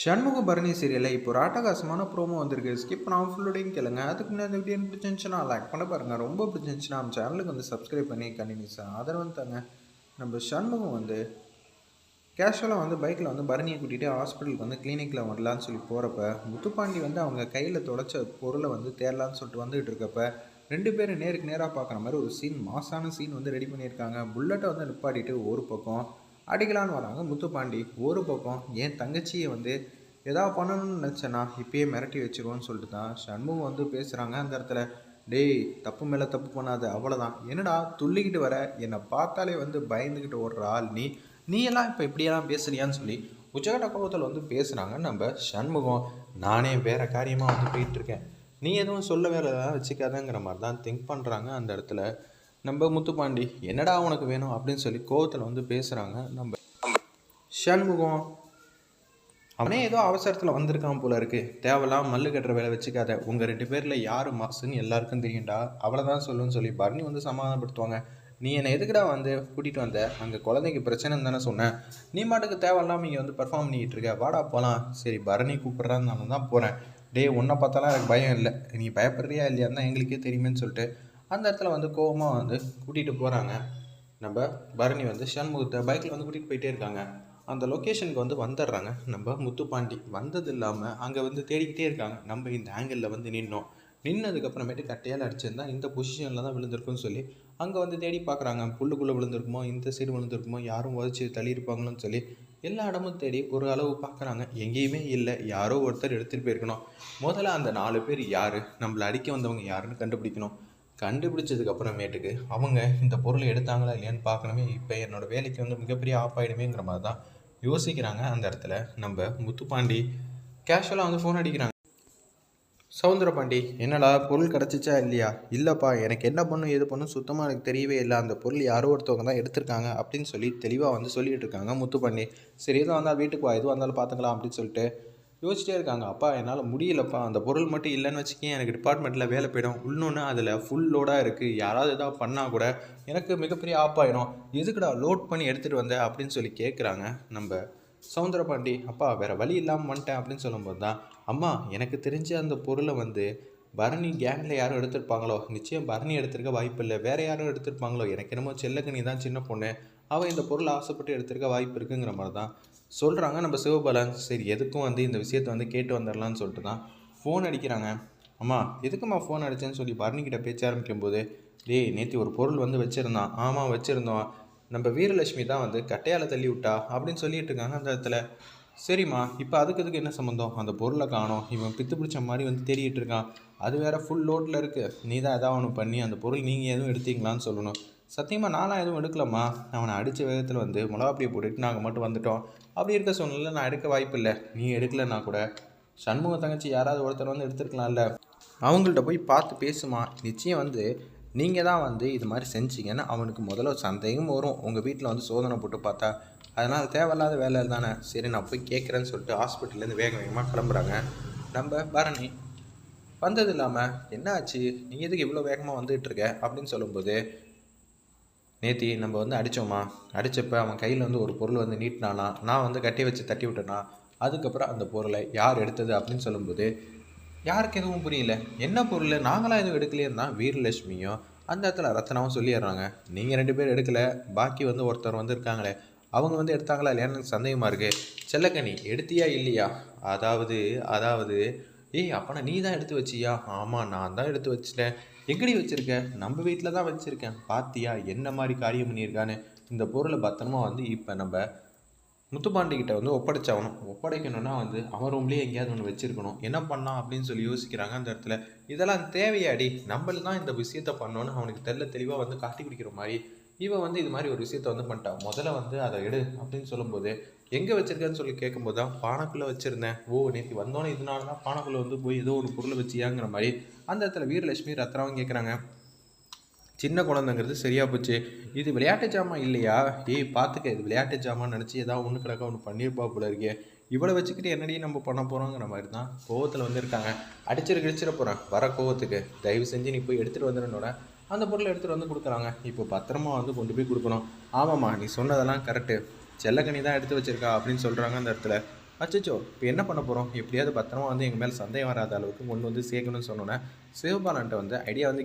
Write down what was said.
சண்முக பரணி சீரியலில் இப்போ ஒரு ஆட்டகாசமான ப்ரோமோ வந்திருக்கு. ஸ்கிப் பண்ணாமல் ஃபுல்லோடையும் கேளுங்க. அதுக்கு முன்னாடி இந்த வீடியோ பிடிச்சிருந்துச்சுன்னா லைக் பண்ண பாருங்கள் ரொம்ப பிடிச்சிருந்துச்சுன்னா நம்ம சேனலுக்கு வந்து சப்ஸ்கிரைப் பண்ணி கண்டினியூஸாக ஆதரவு தாங்க. நம்ம சண்முகம் வந்து கேஷுவலாக வந்து பைக்கில் வந்து பரணியை கூட்டிகிட்டு ஹாஸ்பிட்டலுக்கு வந்து கிளினிக்கில் வரலான்னு சொல்லி போகிறப்ப முத்துப்பாண்டி வந்து அவங்க கையில் தொலைச்ச பொருளை வந்து தேடலான்னு சொல்லிட்டு வந்துகிட்டு இருக்கப்ப ரெண்டு பேரும் நேருக்கு நேராக பார்க்குற மாதிரி ஒரு சீன் மாசான சீன் வந்து ரெடி பண்ணியிருக்காங்க. புல்லட்டை வந்து நிப்பாட்டிட்டு ஒரு பக்கம் அடிக்கலான்னு வராங்க முத்துப்பாண்டி ஒரு பக்கம் என் தங்கச்சியை வந்து ஏதாவது பண்ணணும்னு நினச்சேன்னா இப்பயே மிரட்டி வச்சிருவோன்னு சொல்லிட்டு தான் சண்முகம் வந்து பேசுகிறாங்க அந்த இடத்துல. டேய் தப்பு மேலே தப்பு பண்ணாத அவ்வளோதான் என்னடா துள்ளிக்கிட்டு வர? என்னை பார்த்தாலே வந்து பயந்துக்கிட்டு ஓடுற ஆள் நீ. நீ எல்லாம் இப்போ இப்படியெல்லாம் பேசுறியான்னு சொல்லி உச்சகட்ட கோபத்தில் வந்து பேசுகிறாங்க நம்ம சண்முகம். நானே வேற காரியமாக வந்து போயிட்டுருக்கேன் நீ எதுவும் சொல்ல வேற எதாவது வச்சுக்காதங்கிற மாதிரி தான் திங்க் பண்ணுறாங்க அந்த இடத்துல. நம்ம முத்துப்பாண்டி என்னடா உனக்கு வேணும் அப்படின்னு சொல்லி கோவத்தில் வந்து பேசுகிறாங்க நம்ம சண்முகம். அவனே ஏதோ அவசரத்தில் வந்திருக்கான் போல இருக்கு. தேவையில்லாம் மல்லு கட்டுற வேலை வச்சுக்காத. உங்கள் ரெண்டு பேரில் யார் மாசுன்னு எல்லாருக்கும் தெரியும்டா. அவளை தான் சொல்லுன்னு சொல்லி பரணி வந்து சமாதானப்படுத்துவாங்க. நீ என்னை எதுக்குடா வந்து கூட்டிகிட்டு வந்த? அங்கே குழந்தைக்கு பிரச்சனைன்னு தானே சொன்னேன் நீ மாட்டுக்கு தேவையில்லாம இங்கே வந்து பெர்ஃபார்ம் பண்ணிக்கிட்டு இருக்க. வாடா போகலாம் சரி பரணி கூப்பிட்றான்னு நான் தான் போகிறேன் டேய் உன்னை பார்த்தாலாம் எனக்கு பயம் இல்லை. நீ பயப்படுறியா இல்லையா தான் எங்களுக்கே தெரியுமேன்னு சொல்லிட்டு அந்த இடத்துல வந்து கோவமாக வந்து கூட்டிகிட்டு போகிறாங்க நம்ம பரணி வந்து சண்முகத்தை பைக்கில் வந்து கூட்டிகிட்டு போயிட்டே இருக்காங்க. அந்த லொக்கேஷனுக்கு வந்து வந்துடுறாங்க. நம்ம முத்துப்பாண்டி வந்தது இல்லாமல் அங்கே வந்து தேடிக்கிட்டே இருக்காங்க. நம்ம இந்த ஆங்கிளில் வந்து நின்னோம். நின்னதுக்கப்புறமேட்டு கட்டையால் அடிச்சிருந்தா இந்த பொசிஷனில் தான் விழுந்திருக்குன்னு சொல்லி அங்கே வந்து தேடி பார்க்குறாங்க புல்லுக்குள்ளே விழுந்திருக்குமோ இந்த சைடு விழுந்திருக்குமோ யாரும் உதச்சி தள்ளியிருப்பாங்களோன்னு சொல்லி எல்லா இடமும் தேடி ஒரு அளவு பார்க்குறாங்க எங்கேயுமே இல்லை. யாரோ ஒருத்தர் எடுத்துகிட்டு போயிருக்கணும். முதல்ல அந்த நாலு பேர் யார்? நம்மளை அடிக்க வந்தவங்க யாருன்னு கண்டுபிடிக்கணும். கண்டுபிடிச்சதுக்கு அப்புறமேட்டுக்கு அவங்க இந்த பொருளை எடுத்தாங்களா இல்லையான்னு பார்க்கணுமே. இப்போ என்னோடய வேலைக்கு வந்து மிகப்பெரிய ஆஃப் ஆகிடுமேங்கிற மாதிரி தான் யோசிக்கிறாங்க அந்த இடத்துல. நம்ம முத்துப்பாண்டி கேஷுவலாக வந்து ஃபோன் அடிக்கிறாங்க. சவுந்தரபாண்டி என்னடா பொருள் கிடச்சிச்சா இல்லையா? இல்லைப்பா எனக்கு என்ன பண்ணும் எது பண்ணும் சுத்தமாக எனக்கு தெரியவே இல்லை. அந்த பொருள் யாரோ ஒருத்தவங்க தான் எடுத்திருக்காங்க அப்படின்னு சொல்லி தெளிவாக வந்து சொல்லிட்டு இருக்காங்க முத்துப்பாண்டி. சரி எதுவும் வந்தால் வீட்டுக்கு வா எதுவும் வந்தாலும் பார்த்துக்கலாம் அப்படின்னு சொல்லிட்டு யோசிச்சிட்டே இருக்காங்க. அப்பா என்னால் முடியலப்பா. அந்த பொருள் மட்டும் இல்லைன்னு வச்சுக்கேன். எனக்கு டிபார்ட்மெண்ட்டில் வேலை போயிடும். இன்னொன்று அதில் ஃபுல் லோடாக இருக்குது யாராவது எதாவது பண்ணால் கூட எனக்கு மிகப்பெரிய ஆப்பாயிடும் எதுக்குடா லோட் பண்ணி எடுத்துகிட்டு வந்த அப்படின்னு சொல்லி கேட்குறாங்க நம்ம சவுந்தரபாண்டி. அப்பா வேறு வழி இல்லாமல் வந்துட்டேன் அப்படின்னு சொல்லும்போது தான் அம்மா எனக்கு தெரிஞ்ச அந்த பொருளை வந்து பரணி கேங்கில் யாரும் எடுத்திருப்பாங்களோ? நிச்சயம் பரணி எடுத்திருக்க வாய்ப்பு இல்லை. வேறு யாரும் எடுத்திருப்பாங்களோ? எனக்கு என்னமோ செல்லக்கணி தான் சின்ன பொண்ணு. அவள் இந்த பொருளை ஆசைப்பட்டு எடுத்திருக்க வாய்ப்பு இருக்குங்கிற மாதிரி தான் சொல்கிறாங்க நம்ம சிவபாலன் சரி எதுக்கும் வந்து இந்த விஷயத்தை வந்து கேட்டு வந்துடலான்னு சொல்லிட்டு தான் ஃபோன் அடிக்கிறாங்க. அம்மா எதுக்கும்மா ஃபோன் அடித்தேன்னு சொல்லி பரணிக்கிட்ட பேச்ச ஆரம்பிக்கும்போது டேய் நேற்று ஒரு பொருள் வந்து வச்சுருந்தான். ஆமாம் வச்சுருந்தோம். நம்ம வீரலட்சுமி தான் வந்து கட்டையால் தள்ளி விட்டா அப்படின்னு சொல்லிட்டு இருக்காங்க அந்த இடத்துல. சரிம்மா இப்போ அதுக்கு அதுக்கு என்ன சம்மந்தம் அந்த பொருளை காணோம். இவன் பித்து பிடிச்ச மாதிரி வந்து தேடிட்டு இருக்கான். அது வேற ஃபுல் லோட்டில் இருக்குது நீ தான் எதாவது ஒன்று பண்ணி அந்த பொருள் நீங்கள் எதுவும் எடுத்தீங்களான்னு சொல்லணும். சத்தியமாக நானாக எதுவும் எடுக்கலம்மா. அவனை அடித்த வேகத்தில் வந்து மிளகாப்பியை போட்டுட்டு நாங்கள் மட்டும் வந்துட்டோம். அப்படி இருக்க சூழ்நிலை நான் எடுக்க வாய்ப்பு இல்லை. நீ எடுக்கலைன்னா கூட சண்முக தங்கச்சி யாராவது ஒருத்தர் வந்து எடுத்துருக்கலாம்ல. அவங்கள்ட்ட போய் பார்த்து பேசுமா. நிச்சயம் வந்து நீங்கள் தான் வந்து இது மாதிரி செஞ்சீங்கன்னு அவனுக்கு முதல்ல சந்தேகம் வரும். உங்கள் வீட்டில் வந்து சோதனை போட்டு பார்த்தா. அதனால் தேவையில்லாத வேலை தானே. சரி நான் போய் கேட்குறேன்னு சொல்லிட்டு ஹாஸ்பிட்டல்லேருந்து வேக வேகமாக கிளம்புறாங்க. நம்ம பரணி வந்தது இல்லாமல் என்ன ஆச்சு நீ எதுக்கு இவ்வளோ வேகமாக வந்துட்டு இருக்க? அப்படின்னு சொல்லும்போது நேத்தி நம்ம வந்து அடித்தோமா அடித்தப்ப அவன் கையில் வந்து ஒரு பொருள் வந்து நீட்டினானா? நான் வந்து கட்டி வச்சு தட்டி விட்டேனா? அதுக்கப்புறம் அந்த பொருளை யார் எடுத்தது அப்படின்னு சொல்லும்போது யாருக்கு எதுவும் புரியல. என்ன பொருள்? நாங்களாம் எதுவும் எடுக்கலையேன்னா வீரலட்சுமியும் அந்த இடத்துல ரத்னாவும் சொல்லிடுறாங்க. நீங்கள் ரெண்டு பேரும் எடுக்கலை. பாக்கி வந்து ஒருத்தர் வந்து இருக்காங்களே. அவங்க வந்து எடுத்தாங்களா இல்லையான்னு எனக்கு சந்தேகமாக இருக்குது செல்லக்கனி எடுத்தியா இல்லையா? அதாவது அதாவது ஏய் அப்பனா நீ தான் எடுத்து வச்சியா? ஆமாம் நான் தான் எடுத்து வச்சிட்டேன். எங்கடி வச்சுருக்க? நம்ம வீட்டில் தான் வச்சுருக்கேன். பாத்தியா என்ன மாதிரி காரியம் பண்ணியிருக்கான்னு இந்த பொருளை பத்திரமா வந்து இப்போ நம்ம முத்துப்பாண்டிக்கிட்ட வந்து ஒப்படைச்சாகணும். ஒப்படைக்கணும்னா வந்து அவன் ரூம்லேயே எங்கேயாவது ஒன்று வச்சிருக்கணும். என்ன பண்ணலாம் அப்படின்னு சொல்லி யோசிக்கிறாங்க அந்த இடத்துல. இதெல்லாம் தேவையாடி. நம்மள தான் இந்த விஷயத்த பண்ணோன்னு அவனுக்கு தெல்ல தெளிவாக வந்து காட்டி குடிக்கிற மாதிரி இவன் வந்து இது மாதிரி ஒரு விஷயத்த வந்து பண்ணிட்டான். முதல்ல வந்து அதை எடு அப்படின்னு சொல்லும்போது எங்கே வச்சிருக்கேன்னு சொல்லி கேட்கும்போது தான் பானைக்குள்ளே வச்சுருந்தேன். ஓ நேற்று வந்தோன்னே இதனால தான் பானைக்குள்ளே வந்து போய் ஏதோ ஒரு பொருளை வச்சியாங்கிற மாதிரி. அந்த இடத்துல வீரலட்சுமி ரத்னாவும் கேட்குறாங்க சின்ன குழந்தைங்கிறது சரியாக போச்சு. இது விளையாட்டு ஜாமான் இல்லையா? ஏய் பார்த்துக்க இது விளையாட்டு ஜாமான் நினச்சி ஏதாவது ஒன்று கிடக்க ஒன்று பண்ணியிருப்பா போல இருக்கே. இவ்வளோ வச்சுக்கிட்டு என்னடி நம்ம பண்ண போகிறோங்கிற மாதிரி தான் கோவத்தில் வந்து இருக்காங்க. அடிச்சிட போகிறேன் வர கோவத்துக்கு. தயவு செஞ்சு நீ போய் எடுத்துகிட்டு வந்துடுனோட அந்த பொருளை எடுத்துகிட்டு வந்து கொடுக்குறாங்க. இப்போ பத்திரமா வந்து கொண்டு போய் கொடுக்கணும். ஆமாம்மா நீ சொன்னதெல்லாம் கரெக்டு செல்லக்கனி தான் எடுத்து வச்சிருக்கா அப்படின்னு சொல்கிறாங்க அந்த இடத்துல. அச்சோ இப்போ என்ன பண்ண போகிறோம் எப்படியாவது பத்திரமா வந்து எங்கள் மேலே சந்தேகம் வராத அளவுக்கு கொண்டு வந்து சேர்க்கணும்னு சொன்னோன்னே சிவபாலன்ட்ட வந்து ஐடியா வந்து கே